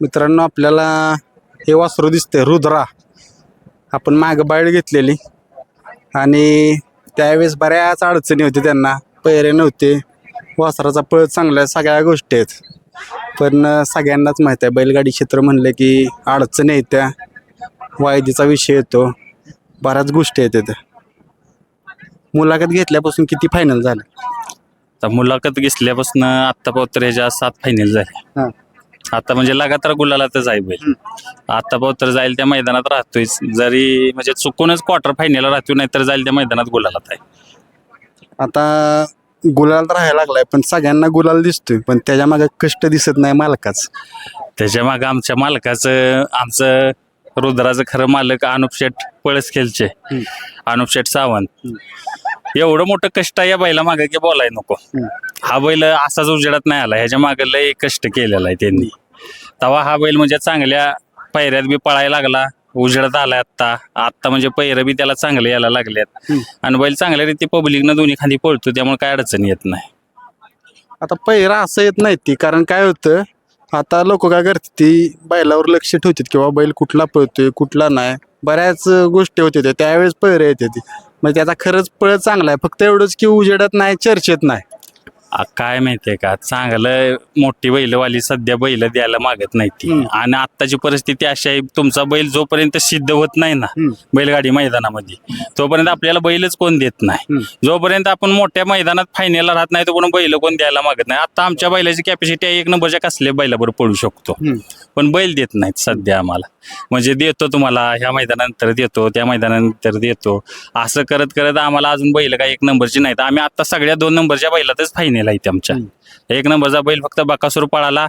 मित्रांनो आपल्याला हे वासरू दिसते रुद्रा. आपण माग बाळ घेतलेली. आणि त्यावेळेस बऱ्याच अडचणी होती त्यांना. पैरे नव्हते. वासराचा पळ चांगला सगळ्या गोष्टी आहेत. पण सगळ्यांनाच माहीत आहे बैलगाडी क्षेत्र म्हणलं की अडचणी येत्या वायदीचा विषय येतो. बऱ्याच गोष्टी आहेत तिथं. मुलाखत घेतल्यापासून किती फायनल झालं? तर मुलाखत घेतल्यापासून आत्ता ह्याच्या सात फायनल झाले. हां. आता म्हणजे लगातार गुलालातच आहे बैल. आता पावतर जाईल त्या मैदानात राहतोय जरी म्हणजे चुकूनच क्वार्टर फायनल राहतो नाही तर जाईल त्या मैदानात गुलालात आहे. आता गुलाल तर राहायला लागलाय पण सगळ्यांना गुलाल दिसतोय पण त्याच्यामागे कष्ट दिसत नाही मालकाच. त्याच्यामागे आमच्या मालकाचं आमचं रुद्राचं खरं मालक अनुप शेठ पळसखेलचे अनुप शेठ सावंत. एवढं मोठं कष्ट आहे या बैला मागे की बोलाय नको. हा बैल असाच उजेडात नाही आला ह्याच्या मागे लय कष्ट केलेला आहे त्यांनी. तेव्हा हा बैल म्हणजे चांगल्या पैऱ्यात बी पळायला लागला उजेडात आलाय आत्ता. आत्ता म्हणजे पैरं बी त्याला चांगले यायला लागल्यात आणि बैल चांगल्या रीती पब्लिकनं दोन्ही खाली पळतो त्यामुळे काय अडचण येत नाही. आता पहिरा असं येत नाही ती कारण काय होतं आता लोक काय करतात ती बैलावर लक्ष ठेवतात किंवा बैल कुठला पळतोय कुठला नाही. बऱ्याच गोष्टी होते त्या त्यावेळेस पहिरे येते ती. म्हणजे त्याचा खरंच पळ चांगला आहे फक्त एवढंच की उजेडत नाही चर्चेत नाही. आ, काय माहितीये का चांगलं मोठी बैलवाली सध्या बैल द्यायला मागत नाही ती हम्म. आणि आत्ताची परिस्थिती अशी आहे तुमचा बैल जोपर्यंत सिद्ध होत नाही ना हम्म. बैलगाडी मैदानामध्ये तोपर्यंत आपल्याला बैलच कोण देत नाही हम्म. जोपर्यंत आपण मोठ्या मैदानात फायनलला राहत नाही तोपर्यंत बैल कोण द्यायला मागत नाही आता आमच्या बैलाची कॅपॅसिटी आहे एक नंबरच्या कसल्या बैलाबरोबर पळू शकतो हम्म. पण बैल देत नाहीत सध्या आम्हाला म्हणजे देतो तुम्हाला ह्या मैदानानंतर देतो त्या मैदानानंतर देतो. असं करत करत आम्हाला अजून बैल काय एक नंबरची नाहीत. आम्ही आता सगळ्या दोन नंबरच्या बैलातच फायनल आहे आमच्या. एक नंबरचा बैल फक्त बकासूर पळाला.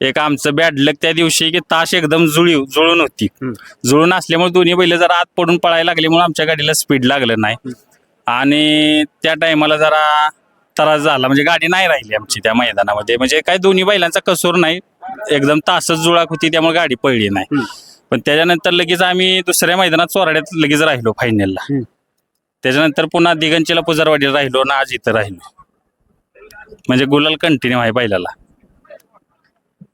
एक आमचं बॅड लक त्या दिवशी की ताश एकदम जुळीव जुळून होती. जुळून असल्यामुळे दोन्ही बैल जरा आत पडून पळायला लागल्यामुळे आमच्या गाडीला स्पीड लागलं नाही. आणि त्या टायमाला जरा त्रास झाला. म्हणजे गाडी नाही राहिली आमची त्या मैदानामध्ये. म्हणजे काय दोन्ही बैलांचा कसूर नाही. एकदम तासच जुळाक होती त्यामुळे गाडी पळली नाही. पण त्याच्यानंतर लगेच आम्ही दुसऱ्या मैदानात चोराड्यात लगेच राहिलो फायनलला. त्याच्यानंतर पुन्हा दिगंचीला पुजारवाडीला राहिलो ना आज इथं राहिलो. म्हणजे गुलाल कंटिन्यू आहे बैलाला.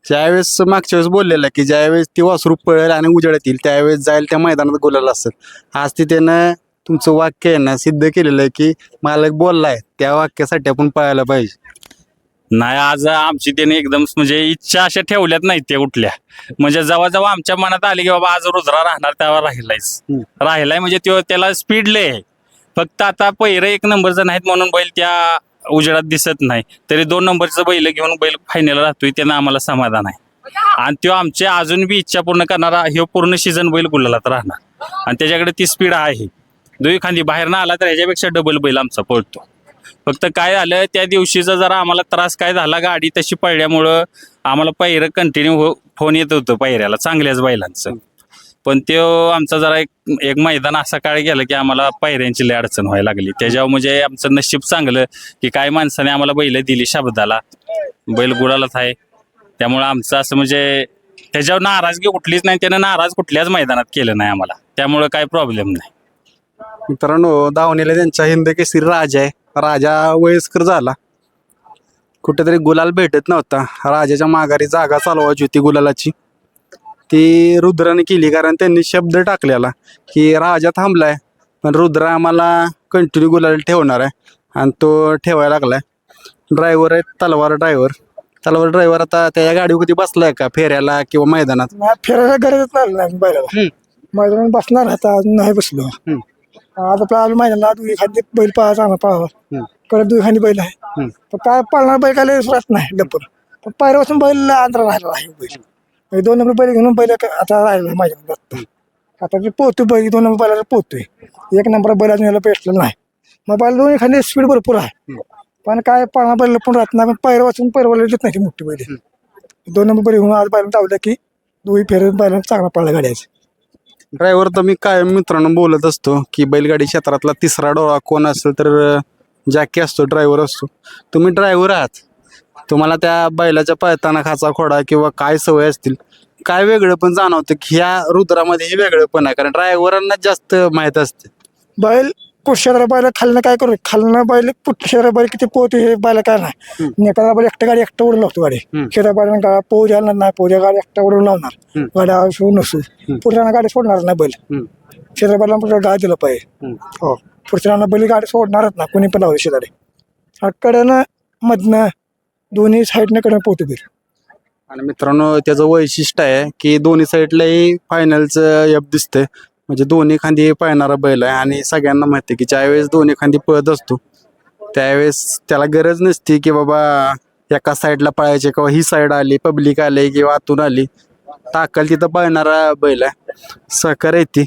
ज्यावेळेस मागच्या वेळेस बोललेलं की ज्यावेळेस ती वासरू पळेल आणि उजेडत येईल त्यावेळेस जाईल त्या मैदानात गुलाल असेल आज ती त्यानं तुमचं वाक्य आहे ना सिद्ध केलेलं आहे की मालक बोललाय त्या वाक्यासाठी आपण पळायला पाहिजे. नाही आज आमची त्याने एकदम म्हणजे इच्छा अशा ठेवल्यात नाही त्या कुठल्या म्हणजे जेव्हा जेव्हा आमच्या मनात आले की बाबा आज रुद्रा राहणार तेव्हा राहिलायच. हम्म. राहिलाय म्हणजे तो त्याला स्पीड लय आहे. फक्त आता पहिरं एक नंबरचं नाहीत म्हणून बैल त्या उजेडात दिसत नाही. तरी दोन नंबरचं बैल घेऊन बैल फायनल राहतोय त्यानं आम्हाला समाधान आहे. आणि तो आमच्या अजून बी इच्छा पूर्ण करणारा हे पूर्ण सीझन बैल गुलालात राहणार. आणि त्याच्याकडे ती स्पीड आहे. दुई खांदी बाहेर ना आला तर ह्याच्यापेक्षा डबल बैल आमचा पळतो. फक्त काय झालं त्या दिवशीचा जरा आम्हाला त्रास काय झाला गाडी तशी पडल्यामुळं आम्हाला पहिरं कंटिन्यू हो फोन येत होतं पहिऱ्याला चांगल्याच बैलांचं. पण तो आमचा जरा एक एक मैदान असा काळ गेला की आम्हाला पायऱ्यांची लय अडचण व्हायला लागली. त्याच्यावर म्हणजे आमचं नशीब चांगलं की काय माणसाने आम्हाला बैल दिली शब्दाला. बैल गुळालाच आहे. त्यामुळं आमचं असं म्हणजे त्याच्यावर नाराजगी कुठलीच नाही त्यानं नाराज कुठल्याच मैदानात केलं नाही आम्हाला. त्यामुळं काय प्रॉब्लेम नाही. मित्रांनो दावणीला त्यांच्या हिंद केसरी राजा आहे. राजा वयस्कर झाला. कुठेतरी गुलाल भेटत नव्हता. राजाच्या माघारी जागा चालवायची होती गुलालाची. ती रुद्राने केली कारण त्यांनी शब्द टाकलेला की राजा थांबलाय पण रुद्र आम्हाला कंटिन्यू गुलाल ठेवणार आहे आणि तो ठेवायला लागलाय. ड्रायव्हर आहे तलवार ड्रायव्हर तलवार ड्रायव्हर आता त्या गाडीवर कधी बसलाय का? फेऱ्याला किंवा मैदानात? फिरायला गरजच नाही नाही बैलाला. हम्म. मैदानात बसणार आता अजून नाही बसलो. हम्म. आज आपला आलो मैदानाला दुई खांदी बैल पळा चांगला पळावा. कडे दुई खांदी बैल आहे. तर काय पळणार बैल काय राहत नाही लपून. पण पायऱ्यापासून बैल अंतरा राहिला आहे बैल. म्हणजे दोन नंबर बैल घेऊन बैल आता राहिला मैदानात आता आता ते पोहतोय बैल दोन नंबर बैलाला पोहतोय. एक नंबर बैल अजून याला पेटलेला नाही. मग बैल दोन्ही खांदी स्पीड भरपूर आहे. पण काय पळणार बैल पण राहत नाही पण पायऱ्यापासून पैरवाला देत नाही ती मोठी बैल. दोन नंबर बैल घेऊन आज बैल धावलं की दोन्ही फेर बैल चांगला पडला गाड्याचा. ड्रायव्हर तर मी काय मित्रांनो बोलत असतो की बैलगाडी क्षेत्रातला तिसरा डोळा कोण असेल तर जॅकी असतो ड्रायव्हर असतो. तुम्ही ड्रायव्हर आहात. तुम्हाला त्या बैलाच्या पळताना खाचा खोडा किंवा काय सवय असतील काय वेगळं पण जाणवतं की ह्या रुद्रामध्ये हे वेगळं पण आहे. कारण ड्रायव्हरांना जास्त माहीत असते. बैल शेजारा बैल खालनं काय करू? खालनं बैल शेजारा बैल किती पोहते हे बैल काय नाही. एखादा बैल एकटा गाडी एकटा उडून लावतो गाडी. हम्म. शेजारा बैल गाडी पोह द्यायला नाही पोह द्या गाडी एकटा उडून लावणार. गाड्या शिवून नसू पुढच्या गाडी सोडणार नाही बैल. शेजारा बैला गाडी दिलं पाहिजे. हो. पुढच्या बैल गाडी सोडणारच ना कोणी पण लावते शेजारी. कडनं मधनं दोन्ही साईडनं कडनं पोहतो बीर आणि मित्रांनो त्याचं वैशिष्ट्य आहे की दोन्ही साईडलाही फायनलचं यप दिसतंय. म्हणजे दोन्ही खांदी पळणारा बैल आहे आणि सगळ्यांना माहिती आहे की ज्यावेळेस दोन्ही खांदी पळत असतो त्यावेळेस त्याला गरज नसती की बाबा एका साईडला पळायचे किंवा ही साईड आली पब्लिक आली किंवा आतून आली. टाकल तिथं पळणारा बैल आहे. सहकार्य येते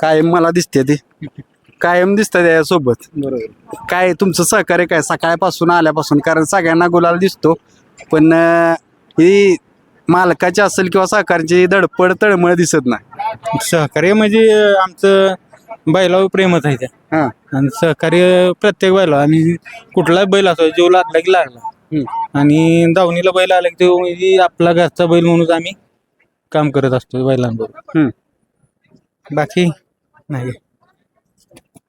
कायम मला दिसते ती. कायम दिसतं त्याच्यासोबत बरोबर काय तुमचं सहकार्य काय? सकाळपासून आल्यापासून. कारण सगळ्यांना गुलाल दिसतो. पण अं, ही मालकाची असेल किंवा सहकारची धडपड तळमळ दिसत नाही. सहकार्य म्हणजे आमचं बैलावर प्रेमच आहे त्या. हा. आणि सहकार्य प्रत्येक बैला. आम्ही कुठलाही बैल असो जो लागला की लागला हम्म. आणि दावणीला बैल आला की तो म्हणजे आपला घरचा बैल म्हणून आम्ही काम करत असतो बैलांबरोबर. हम्म. बाकी नाही.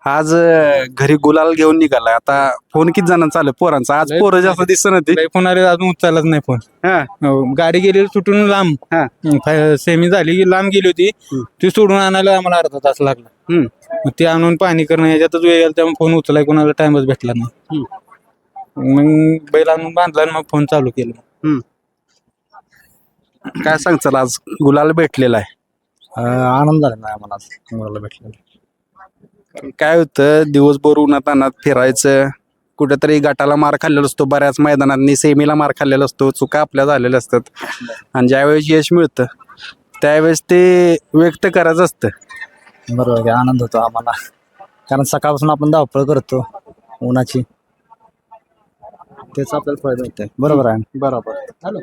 आज अं, घरी गुलाल घेऊन निघालाय आता फोन किती जणांचा चालू पोरांचा. आज पोरं जास्त दिसत नाही लय फोन आले अजून उचललाच नाही फोन. हा. हो, गाडी गेली सुटून लांब. हा. सेमी झाली की लांब गेली होती. हम्म. ती सोडून आणायला आम्हाला अर्धा तास लागला. हम्म. मग ते आणून पाणी करणं याच्यातच वेळ गेला त्यामुळे फोन उचलाय कोणाला टाइमच भेटला नाही. मग बैल आणून बांधला आणि मग फोन चालू केला. काय सांगचाल आज गुलाल भेटलेला आहे. आनंद झाला नाही आम्हाला मुलाला काय होतं दिवसभर उन्हात अनात फिरायचं कुठेतरी गटाला मार खाल्लेला असतो बऱ्याच मैदानात सेमीला मार खाल्लेला असतो चुका आपल्या झालेल्या असतात. आणि ज्यावेळेस यश मिळतं त्यावेळेस ते व्यक्त करायचं असतं. बरोबर आहे आनंद होतो आम्हाला. कारण सकाळपासून आपण धावपळ करतो उन्हाची. त्याचा आपल्याला फायदा होतोय. बरोबर आहे. बरोबर.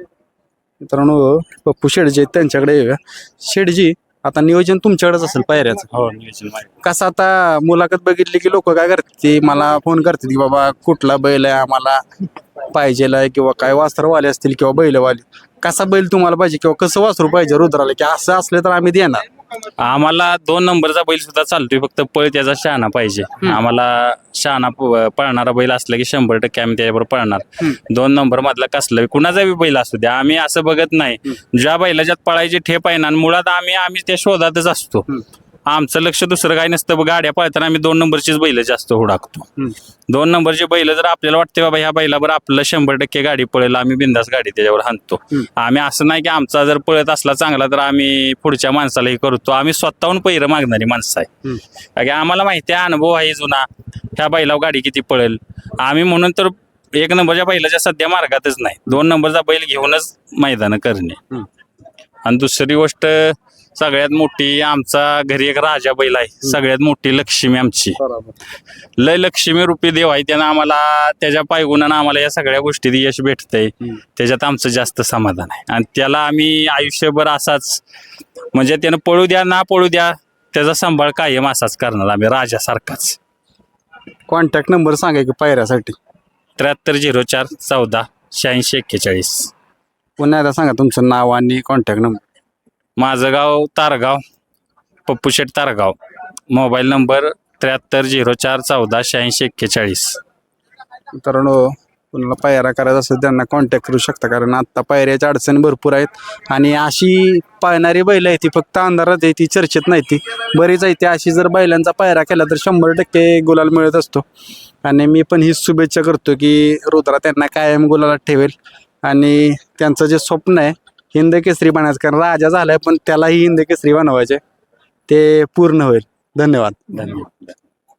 मित्रांनो पप्पू शेडजी आहेत, त्यांच्याकडे. येऊया शेडजी आता नियोजन तुमच्याकडेच असेल पायऱ्याचं. हो नियोजन माहिती. कसं आता मुलाखत बघितली की लोक काय करते मला फोन करतात की बाबा कुठला बैल आहे आम्हाला पाहिजेल आहे किंवा काय वासरवाले असतील किंवा बैलवाले. कसा बैल तुम्हाला पाहिजे किंवा कसं वासरू पाहिजे रुद्राला? की असं असलं तर आम्ही देणार. आम्हाला दोन नंबरचा बैल सुद्धा चालतोय फक्त पळ त्याचा शहाणा पाहिजे. आम्हाला शहाणा प- पळणारा बैल असला की शंभर टक्के आम्ही त्याच्याबरोबर पळणार. दोन नंबर मधला कसला बी, कुणाचा बी बैल असू द्या आम्ही असं बघत नाही. ज्या बैलाच्यात पळायची ठेप आहे ना आणि मुळात आम्ही आम्ही त्या शोधातच असतो. आमचं लक्ष दुसरं काय नसतं. गाड्या पळताना आम्ही दोन नंबरचीच बैल जास्त हुडाकतो. दोन नंबरची बैल जर आपल्याला वाटते बाबा ह्या बैलावर आपलं शंभर टक्के गाडी पळेल आम्ही बिंदास गाडी त्याच्यावर हाणतो. आम्ही असं नाही की आमचा जर पळत असला चांगला तर आम्ही पुढच्या माणसाला हे करतो. आम्ही स्वतःहून पहिरं मागणारी माणसं आहे. आम्हाला माहिती आहे अनुभव आहे जुना. ह्या बैलावर गाडी किती पळेल? आम्ही म्हणून तर एक नंबरच्या बैलाच्या सध्या मार्गातच नाही. दोन नंबरचा बैल घेऊनच मैदान करणे. आणि दुसरी गोष्ट सगळ्यात मोठी आमचा घरी एक राजा बैल आहे. सगळ्यात मोठी लक्ष्मी आमची. लय लक्ष्मी रूपी देव आहे. त्यानं आम्हाला त्याच्या पायगुणानं आम्हाला या सगळ्या गोष्टीत यश भेटतंय. त्याच्यात आमचं जास्त समाधान आहे. आणि त्याला आम्ही आयुष्यभर असाच म्हणजे त्यानं पळू द्या ना पळू द्या त्याचा सांभाळ कायम असाच करणार आम्ही राजासारखाच. कॉन्टॅक्ट नंबर सांगा की पायऱ्यासाठी. त्र्याहत्तर झिरो चार चौदा शहाऐंशी एक्केचाळीस. पुन्हा एकदा सांगा तुमचं नाव आणि कॉन्टॅक्ट नंबर माझं गाव तारगाव पप्पूशेठ तारगाव. मोबाईल नंबर त्र्याहत्तर झिरो चार चौदा शहाऐंशी एक्केचाळीस. मित्रांनो कुणाला पायऱ्या करायचा असेल त्यांना कॉन्टॅक्ट करू शकता कारण आत्ता पायऱ्याच्या अडचणी भरपूर आहेत. आणि अशी पाळणारी बैल आहे ती फक्त अंधारात आहे ती चर्चेत नाही ती. बरीच आहे ती. अशी जर बैलांचा पायरा केला तर शंभर टक्के गुलाल मिळत असतो. आणि मी पण हीच शुभेच्छा करतो की रुद्रा त्यांना कायम गुलालात ठेवेल. आणि त्यांचं जे स्वप्न आहे हिंद केसरी बनायचं कारण राजा झालाय पण त्यालाही हिंद केसरी बनवायचे ते पूर्ण होईल. धन्यवाद. धन्यवाद.